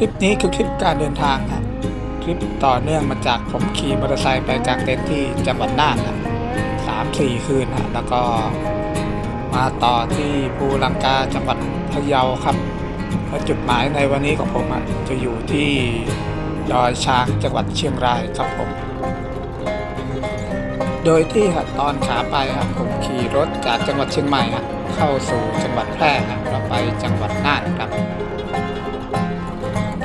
คลิปนี้คือคลิปการเดินทางครับ คลิปต่อเนื่องมาจากผมขี่มอเตอร์ไซค์ไปกางเต็นท์ที่จังหวัดน่านครับสามสี่คืนฮะแล้วก็มาต่อที่ภูลังกาจังหวัดพะเยาครับและจุดหมายในวันนี้ของผมอะจะอยู่ที่ดอยช้างจังหวัดเชียงรายครับผม โดยที่ตอนขาไปฮะผมขี่รถจากจังหวัดเชียงใหม่เข้าสู่จังหวัดแพร่ฮะเราไปจังหวัดน่านครับ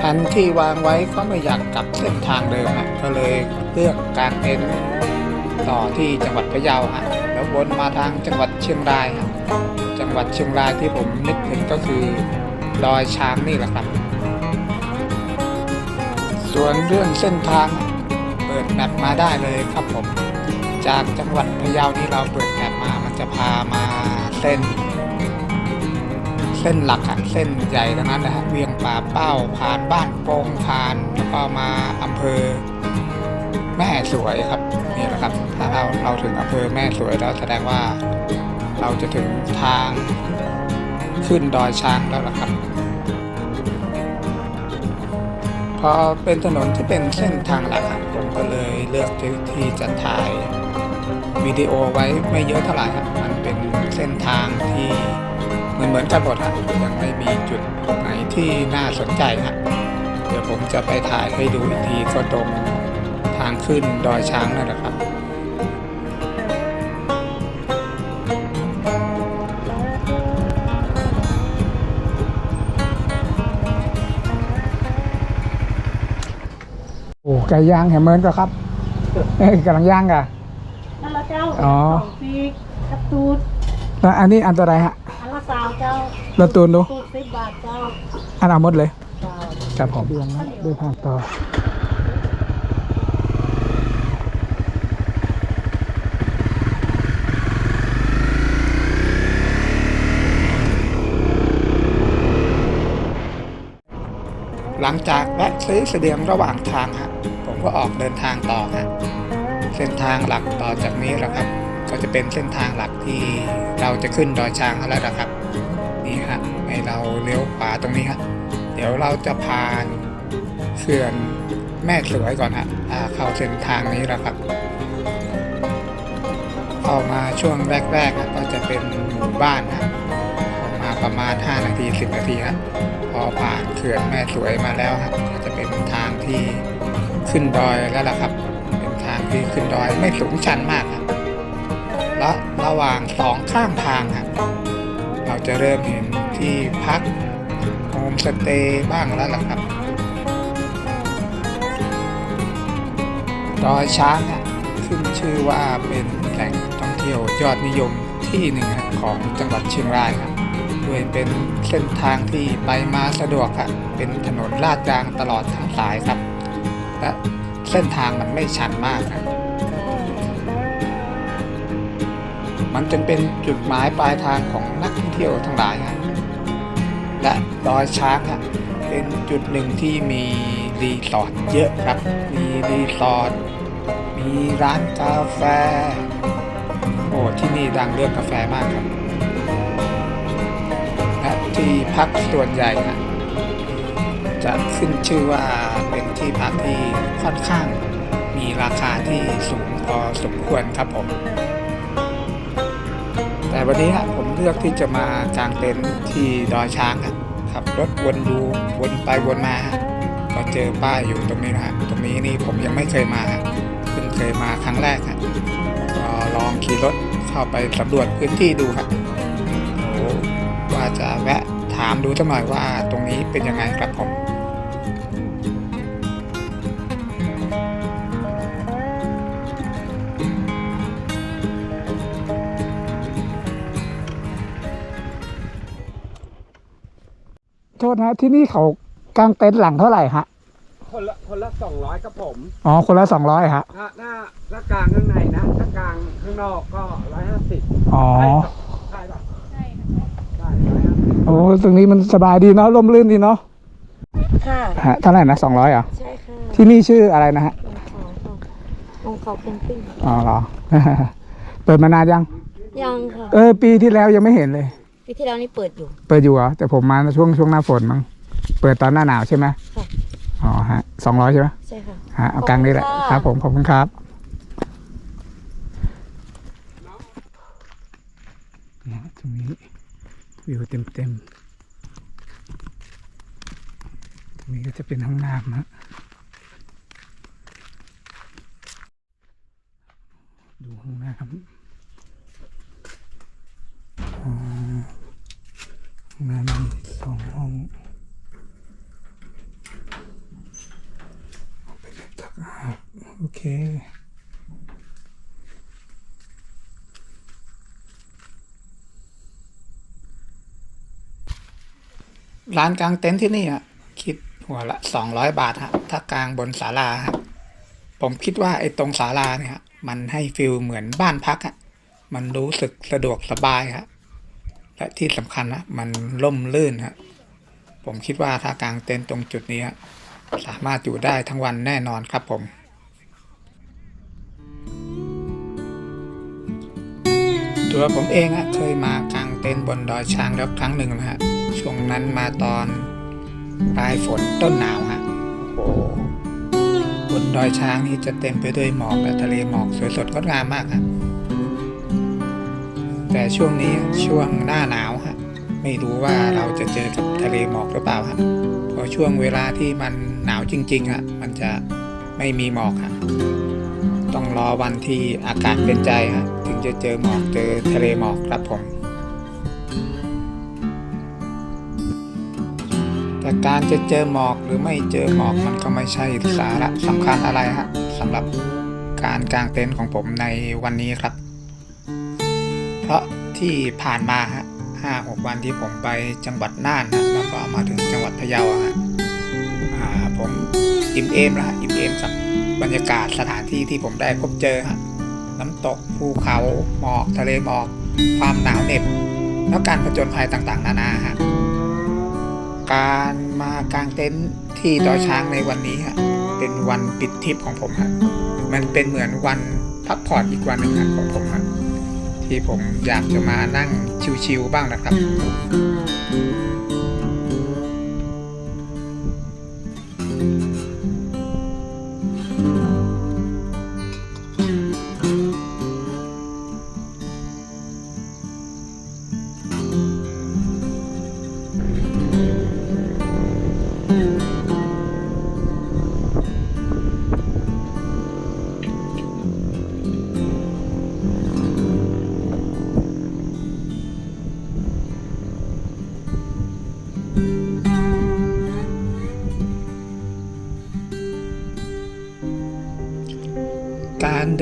แผนที่วางไว้ก็ไม่อยากกลับเส้นทางเดิมฮะก็เลยเลือกกางเต็นท์ต่อที่จังหวัดพะเยาฮะแล้ววนมาทางจังหวัดเชียงรายฮะจังหวัดเชียงรายที่ผมนึกถึงก็คือดอยช้างนี่แหละครับ ส่วนเรื่องเส้นทางเปิดแมปมาได้เลยครับผม จากจังหวัดพะเยาที่เราเปิดแมปมามันจะพามาเส้น เส้นหลักอะเส้นใหญ่ทั้งนั้นนะฮะเวียงป่าเป้าผ่านบ้านโป่งผ่านแล้วก็มาอำเภอ แม่สวยครับนี่แหละครับ ถ้าเราเราถึงอำเภอแม่สวยแล้วแสดงว่า เราจะถึงทางขึ้นดอยช้างแล้วล่ะครับพอเป็นถนนที่เป็นเส้นทางหลักผมก็เลยเลือกที่จะถ่ายวิดีโอไว้ไม่เยอะเท่าไหร่ครับมันเป็นเส้นทางที่ มือนเหมือนกันหมดฮะยังไม่มีจุดไหนที่น่าสนใจฮะเดี๋ยวผมจะไปถ่ายให้ดูอีกทีก็ตรงทางขึ้นดอยช้างนั่นแหละครับโอ้ไก่ย่างแฮมเมินก็ครับเอ้ยกำลังย่างกะนั่นละเจ้าอ๋อสองปีกระตูดแล้วอันนี้อันตัวไรฮะอันละสาว เจ้าเราตูนดูตูดสิบบาทเจ้าอันเอาหมดเลยเจ้าครับผมเดืองนะด้วยภาพต่อหลังจากแวะซื้อเสบียงระหว่างทางฮะผมก็ออกเดินทางต่อฮะเส้นทางหลักต่อจากนี้แหละครับ ก็จะเป็นเส้นทางหลักที่เราจะขึ้นดอยช้างแล้วนะครับนี่ฮะ ให้เราเลี้ยวขวาตรงนี้ฮะเดี๋ยวเราจะผ่านเขื่อนแม่สวยก่อนฮะเข้าเส้นทางนี้แล้วครับเข้ามาช่วงแรกๆอะก็จะเป็นหมู่บ้านฮะเข้ามาประมาณ 5 นาที 10 นาทีฮะพอผ่านเขื่อนแม่สวยมาแล้วฮะก็จะเป็นทางที่ขึ้นดอยแล้วล่ะครับ เป็นทางที่ขึ้นดอยไม่สูงชันมากครับและระหว่างสองข้างทางฮะเราจะเริ่มเห็น ที่พักโฮมสเตย์บ้างแล้วล่ะครับดอยช้างอะขึ้นชื่อว่าเป็นแหล่งท่องเที่ยวยอดนิยมที่หนึ่งของจังหวัดเชียงรายครับด้วยเป็นเส้นทางที่ไปมาสะดวกครับเป็นถนนลาดยางตลอดทั้งสายครับ และเส้นทางมันไม่ชันมากครับมันจะเป็นจุดหมายปลายทางของนักท่องเที่ยวทั้งหลายครับ และดอยช้างครับเป็นจุดหนึ่งที่มีรีสอร์ทเยอะครับ มีรีสอร์ทมีร้านกาแฟ โอ้ที่นี่ดังเรื่องกาแฟมากครับและที่พักส่วนใหญ่นะจะขึ้นชื่อว่าเป็นที่พักที่ค่อนข้างมีราคาที่สูงพอสมควรครับผม แต่วันนี้ฮะผม ลือกที่จะมากางเต็นท์ที่ดอยช้างครับขับรถวนดูวนไปวนมา ก็เจอป้ายอยู่ตรงนี้นะฮะตรงนี้นี่ผมยังไม่เคยมาเพิ่งเคยมาครั้งแรกครับก็ลองขี่รถเข้าไปสำรวจพื้นที่ดูครับโอ้ว่าจะแวะถามดูสักหน่อยว่าตรงนี้เป็นยังไงครับผม โทษนะที่นี่เขากางเต็นท์หลังเท่าไหร่ฮะคนละคนละสองร้อยครับผมอ๋อคนละสองร้อยฮะถ้าถ้าถ้ากลางข้างในนะถ้ากลางข้างนอกก็ร้อยห้าสิบอ๋อใช่ป่ะใช่ได้ร้อยห้าสิบโอ้ตรงนี้มันสบายดีเนาะร่มรื่นดีเนาะค่ะฮะเท่าไหร่นะสองร้อยอะใช่ค่ะที่นี่ชื่ออะไรนะฮะลงเขาค่ะลงเขาเป็นปิ้งอ๋อเหรอเปิดมานานยังยังค่ะเออปีที่แล้วยังไม่เห็นเลย ปีที่แล้วนี่เปิดอยู่ เปิดอยู่เหรอแต่ผมมาช่วงช่วงหน้าฝนมั้งเปิดตอนหน้าหนาวใช่ไหมค่ะ อ๋อฮะสองร้อยใช่ไหมใช่ค่ะ ฮะเอากลางนี่แหละขอบคุณคค่ะรับ ผมขอบคุณครับเนี่ยตรงนี้วิวเต็มเต็มๆตรงนี้ก็จะเป็นห้องน้ำฮะดูห้องน้ำอ๋อห้องน้ำมีสองห้อง โอเค ร้านกลางเต็นท์ที่นี่อะคิดหัวละสองร้อยบาทฮะถ้ากลางบนศาลาฮะผมคิดว่าไอ้ตรงศาลาเนี่ยฮะมันให้ฟิลเหมือนบ้านพักฮะมันรู้สึกสะดวกสบายฮะและที่สำคัญนะมันร่มรื่นฮะผมคิดว่าถ้ากลางเต็นท์ตรงจุดนี้สามารถอยู่ได้ทั้งวันแน่นอนครับผมตัวผมเองอะเคยมากางเต็นท์บนดอยช้างแล้วครั้งหนึ่งนะฮะ ช่วงนั้นมาตอนปลายฝนต้นหนาวฮะโอ้โหบนดอยช้างนี่จะเต็มไปด้วยหมอกและทะเลหมอกสวยสดงดงามมากฮะแต่ช่วงนี้ช่วงหน้าหนาวฮะไม่รู้ว่าเราจะเจอกับทะเลหมอกหรือเปล่าฮะเพราะช่วงเวลาที่มันหนาวจริงๆฮะมันจะไม่มีหมอกฮะต้องรอวันที่อากาศเป็นใจฮะถึงจะเจอหมอกเจอทะเลหมอกครับผม แต่การจะเจอหมอกหรือไม่เจอหมอกมันก็ไม่ใช่สาระสำคัญอะไรฮะสำหรับการกางเต็นท์ของผมในวันนี้ครับ เพราะที่ผ่านมาฮะห้าหกวันที่ผมไปจังหวัดน่านฮะแล้วก็มาถึงจังหวัดพะเยาฮะผมอิ่มเอมแล้วฮะอิ่มเอมกับบรรยากาศสถานที่ที่ผมได้พบเจอฮะน้ำตกภูเขาหมอกทะเลหมอก ความหนาวเหน็บแล้วการผจญภัยต่างๆ นานาฮะ การมากางเต็นท์ที่ดอยช้างในวันนี้ฮะเป็นวันปิดทริปของผมฮะมันเป็นเหมือนวันพักผ่อนอีกวันหนึ่งฮะของผมฮะที่ผมอยากจะมานั่งชิวๆบ้างนะครับ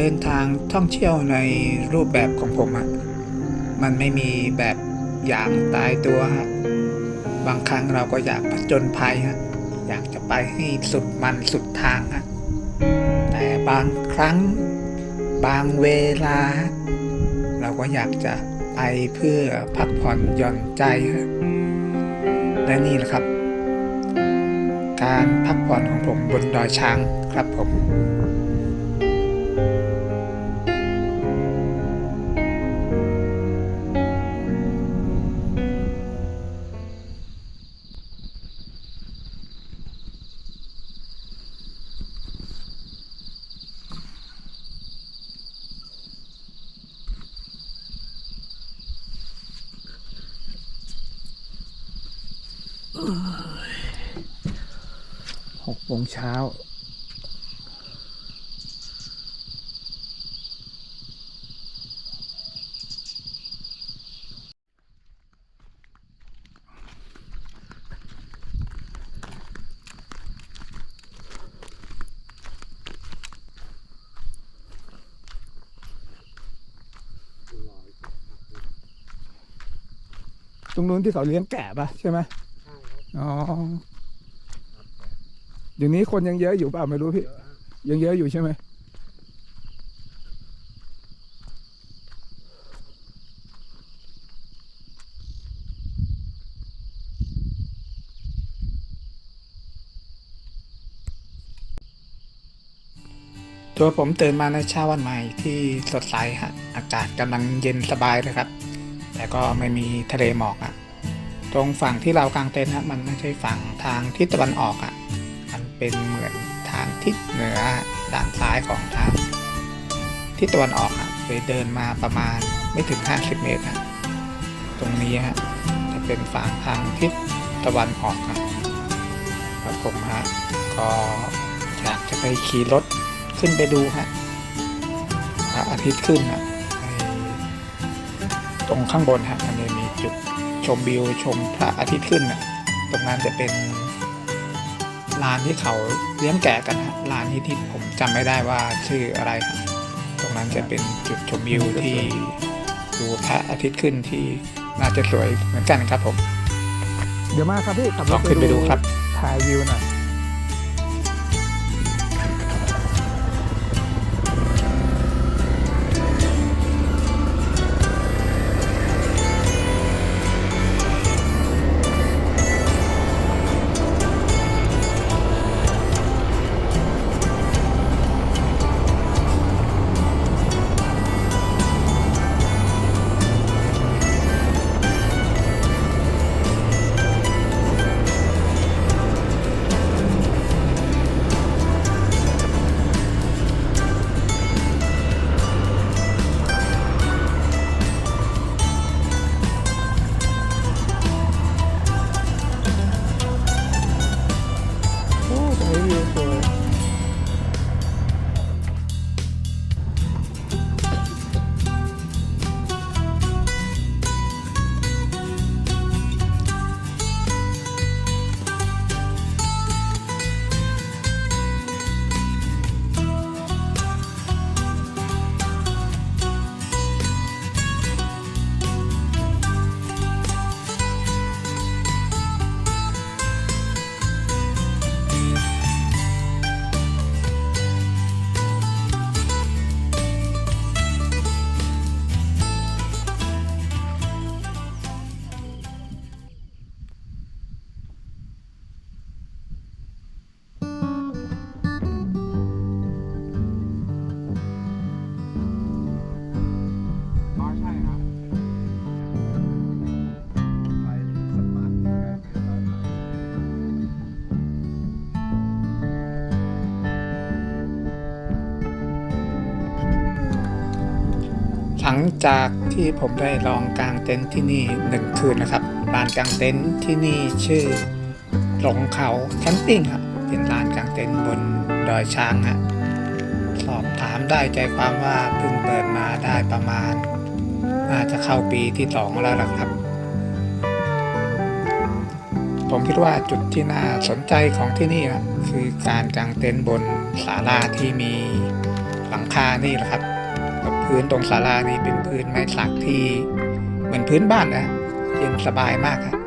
ดินทางท่องเที่ยวในรูปแบบของผมอะมันไม่มีแบบอย่างตายตัวฮะบางครั้งเราก็อยากผจญภัยฮะอยากจะไปให้สุดมันสุดทางฮะแต่บางครั้งบางเวลา เราก็อยากจะไปเพื่อพักผ่อนหย่อนใจฮะและนี่แหละครับ การพักผ่อนของผมบนดอยช้างครับผม โมงเช้า ตรงนู้นที่เขาเลี้ยงแกะปะใช่ไหมอ๋อ เดี๋ยวนี้คนยังเยอะอยู่เปล่าไม่รู้พี่ ยังเยอะอยู่ใช่ไหมตัวผมตื่นมาในเช้าวันใหม่ที่สดใสฮะอากาศกำลังเย็นสบายเลยครับ แต่ก็ไม่มีทะเลหมอกอะตรงฝั่งที่เรากางเต็นท์ฮะมันไม่ใช่ฝั่งทางทิศตะวันออกอะมัน เป็นเหมือนทางทิศเหนือด้านซ้ายของทางทิศตะวันออกฮะเลยเดินมาประมาณไม่ถึง 50 เมตรฮะตรงนี้ฮะจะเป็นฝั่งทางทิศตะวันออกฮะครับผมฮะก็อยากจะไปขี่รถขึ้นไปดูฮะพระอาทิตย์ขึ้นฮะตรงข้างบนฮะมันจะมีจุดชมวิวชมพระอาทิตย์ขึ้นฮะตรงนั้นจะเป็น ลานที่เขาเลี้ยงแกะกันฮะลานที่ที่ผมจำไม่ได้ว่าชื่ออะไรฮะตรงนั้นจะเป็นจุดชมวิวที่ดูพระอาทิตย์ขึ้นที่น่าจะสวยเหมือนกันครับผม เดี๋ยวมาครับพี่ขับรลอถงขึ้นไปดูครับถ่ายวิวหน่อย ลังจากที่ผมได้ลองกางเต็นท์ที่นี่หนึ่งคืนนะครับลานกางเต็นท์ที่นี่ชื่อหลงเขาแคมปิ้งครับเป็นลานกางเต็นท์บนดอยช้างฮะสอบถามได้ใจความว่าเพิ่งเปิดมาได้ประมาณน่าจะเข้าปีที่สองแล้วล่ะครับ ผมคิดว่าจุดที่น่าสนใจของที่นี่นะคือการกางเต็นท์บนศาลาที่มีหลังคานี่แหละครับ พื้นตรงศาลานี่เป็นพื้นไม้สักที่เหมือนพื้นบ้านนะเย็นสบายมากครับ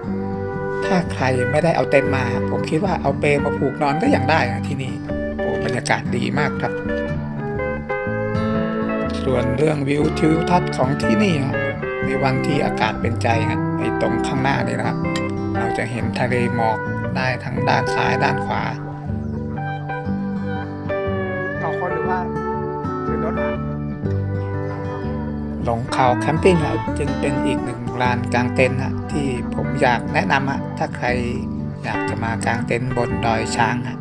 ถ้าใครไม่ได้เอาเต็นท์มา ผมคิดว่าเอาเปลมาผูกนอนก็ยังได้นะที่นี่โอ้บรรยากาศดีมากครับ ส่วนเรื่องวิวทิวทัศน์ของที่นี่ครับในวันที่อากาศเป็นใจครับไอ้ตรงข้างหน้านี่นะครับ เราจะเห็นทะเลหมอกได้ทั้งด้านซ้ายด้านขวา หลงเขาแคมปิ้งครับจึงเป็นอีกหนึ่งลานกลางเต็นท์ฮะที่ผมอยากแนะนำฮะถ้าใครอยากจะมากางเต็นท์บนดอยช้างฮะ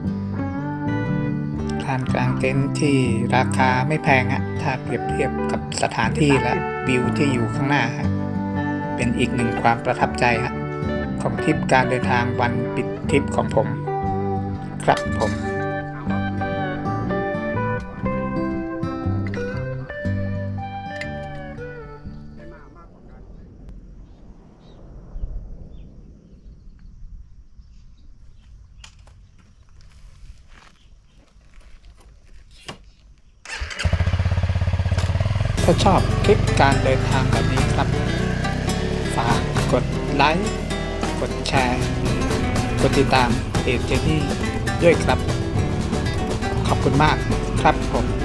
ลานกลางเต็นท์ที่ราคาไม่แพงฮะถ้าเปรียบเทียบกับสถานที่และวิวที่อยู่ข้างหน้าฮะเป็นอีกหนึ่งความประทับใจฮะของทริปการเดินทางวันปิดทริปของผม ครับผม ชอบคลิปการเดินทางแบบนี้ครับ ฝากกดไลค์กดแชร์กดติดตามเพจเจนี่ด้วยครับ ขอบคุณมากครับผม